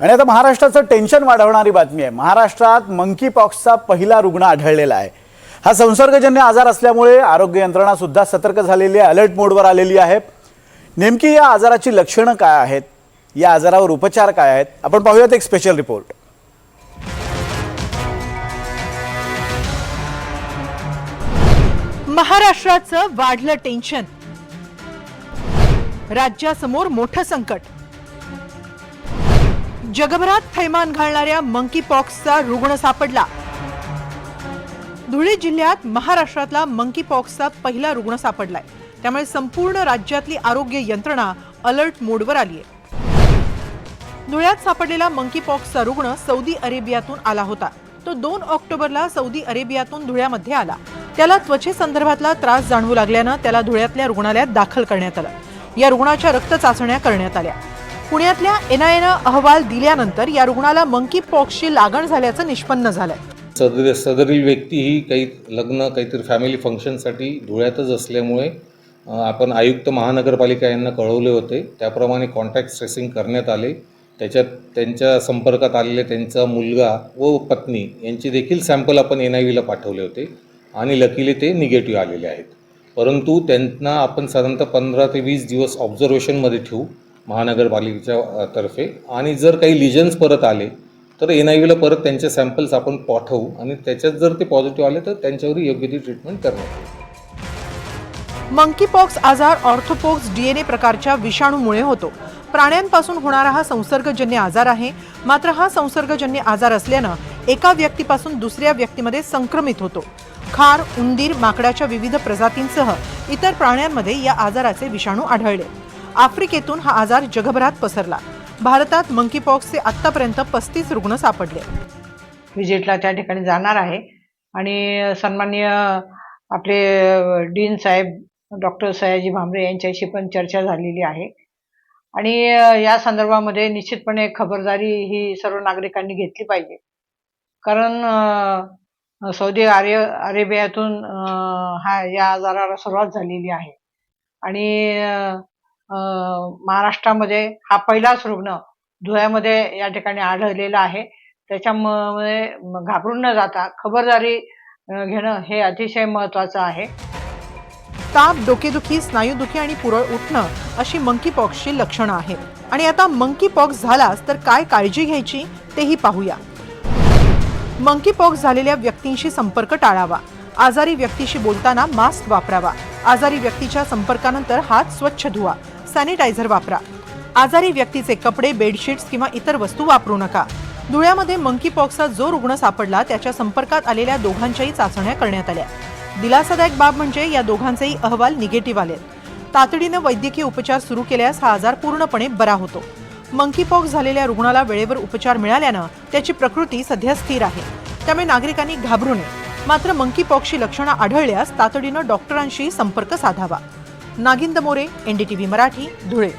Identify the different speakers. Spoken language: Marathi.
Speaker 1: आणि आता महाराष्ट्राचं टेन्शन वाढवणारी बातमी आहे. महाराष्ट्रात मंकी पॉक्सचा पहिला रुग्ण आढळलेला आहे. हा संसर्गजन्य आजार असल्यामुळे आरोग्य यंत्रणा सुद्धा सतर्क झालेली आहे अलर्ट मोडवर आलेली आहे. नेमकी या आजाराची लक्षणं काय आहेत? या आजारावर उपचार काय आहेत? आपण पाहूयात एक स्पेशल रिपोर्ट
Speaker 2: महाराष्ट्राचं वाढलं टेन्शन. राज्यासमोर मोठं संकट. जगभरात थैमान घालणाऱ्या मंकी पॉक्सचा रुग्ण सापडला. धुळे जिल्ह्यात महाराष्ट्रातला मंकी पॉक्सचा पहिला रुग्ण सापडलाय. त्यामुळे संपूर्ण राज्यातली आरोग्य यंत्रणा अलर्ट मोडवर आली आहे धुळ्यात सापडलेला मंकी पॉक्सचा रुग्ण सौदी अरेबियातून आला होता. तो दोन ऑक्टोबरला सौदी अरेबियातून धुळ्यामध्ये आला. त्याला त्वचेसंदर्भातला त्रास जाणवू लागल्यानं त्याला धुळ्यातल्या रुग्णालयात दाखल करण्यात आलं. या रुग्णाच्या रक्त चाचण्या करण्यात आल्या. पुण्यातल्या एनआयएनं अहवाल दिल्यानंतर या रुग्णाला मंकी पॉक्सची लागण झाल्याचं निष्पन्न झालंय.
Speaker 3: सदर सदरील व्यक्ती ही काही लग्न काहीतरी फॅमिली फंक्शनसाठी धुळ्यातच असल्यामुळे आपण आयुक्त महानगरपालिका यांना कळवले होते. त्याप्रमाणे कॉन्टॅक्ट ट्रेसिंग करण्यात आले. त्याच्यात त्यांच्या संपर्कात आलेले त्यांचा मुलगा व पत्नी यांचे देखील सॅम्पल आपण एन आय व्हीला पाठवले होते आणि लकीली ते निगेटिव्ह आलेले आहेत. परंतु त्यांना आपण साधारणतः पंधरा ते वीस दिवस ऑब्झर्वेशनमध्ये ठेवू. महानगरपालिकेच्या तर्फे. आणि जर काही लिजन्स परत आले तर एन आय व्हीला परत त्यांचे सॅम्पल्स आपण पाठवू. आणि त्याच्यात जर ते पॉझिटिव्ह आले तर त्यांच्यावर योग्य ती ट्रीटमेंट करण्यात येईल
Speaker 2: मंकीपॉक्स आजार ऑर्थोपॉक्स डीएनए प्रकारच्या विषाणूमुळे होतो. प्राण्यांपासून होणारा हा संसर्गजन्य आजार आहे. मात्र हा संसर्गजन्य आजार असल्यानं एका व्यक्तीपासून दुसऱ्या व्यक्तीमध्ये संक्रमित होतो. खार उंदीर माकडाच्या विविध प्रजातींसह इतर प्राण्यांमध्ये या आजाराचे विषाणू आढळले. आफ्रिकेतून हा आजार जगभरात पसरला. भारतात मंकीपॉक्सचे आत्तापर्यंत पस्तीस रुग्ण सापडले.
Speaker 4: व्हिजिटला त्या ठिकाणी जाणार आहे. आणि सन्माननीय आपले डीन साहेब डॉक्टर सयाजी भांबरे यांच्याशी पण चर्चा झालेली आहे. आणि या संदर्भामध्ये निश्चितपणे खबरदारी ही सर्व नागरिकांनी घेतली पाहिजे. कारण सौदी अरे अरेबियातून हा या आजाराला सुरुवात झालेली आहे. आणि महाराष्ट्रामध्ये हा पहिलाच रुग्ण धुळ्यामध्ये या ठिकाणी आढळलेला आहे. त्याच्यामुळे घाबरून न जाता खबरदारी घेणं हे अतिशय महत्त्वाचं आहे.
Speaker 2: ताप डोकेदुखी स्नायूदुखी आणि पुरळ उठणं अशी मंकी पॉक्सची लक्षणं आहेत. आणि आता मंकी पॉक्स झालास तर काय काळजी घ्यायची तेही पाहूया. मंकी पॉक्स झालेल्या व्यक्तींशी संपर्क टाळावा. आजारी व्यक्तीशी बोलताना मास्क वापरावा. आजारी व्यक्तीच्या संपर्कानंतर हात स्वच्छ धुवा. सॅनिटायझर वापरा. आजारी व्यक्तीचे कपडे बेडशीट्स किंवा इतर वस्तू वापरू नका. धुळ्यामध्ये मंकी पॉक्सचा जो रुग्ण सापडला त्याच्या संपर्कात आलेल्या दोघांच्याही चाचण्या करण्यात आल्या. दिलासादायक बाब म्हणजे या दोघांचेही अहवाल निगेटिव्ह आले. तातडीनं वैद्यकीय उपचार सुरू केल्यास हा आजार पूर्णपणे बरा होतो. मंकीपॉक्स झालेल्या रुग्णाला वेळेवर उपचार मिळाल्यानं त्याची प्रकृती सध्या स्थिर आहे. त्यामुळे नागरिकांनी घाबरू नये. मात्र मंकीपॉक्सची लक्षणं आढळल्यास तातडीनं डॉक्टरांशी संपर्क साधावा. नागिंद मोरे एनडीटीव्ही मराठी धुळे.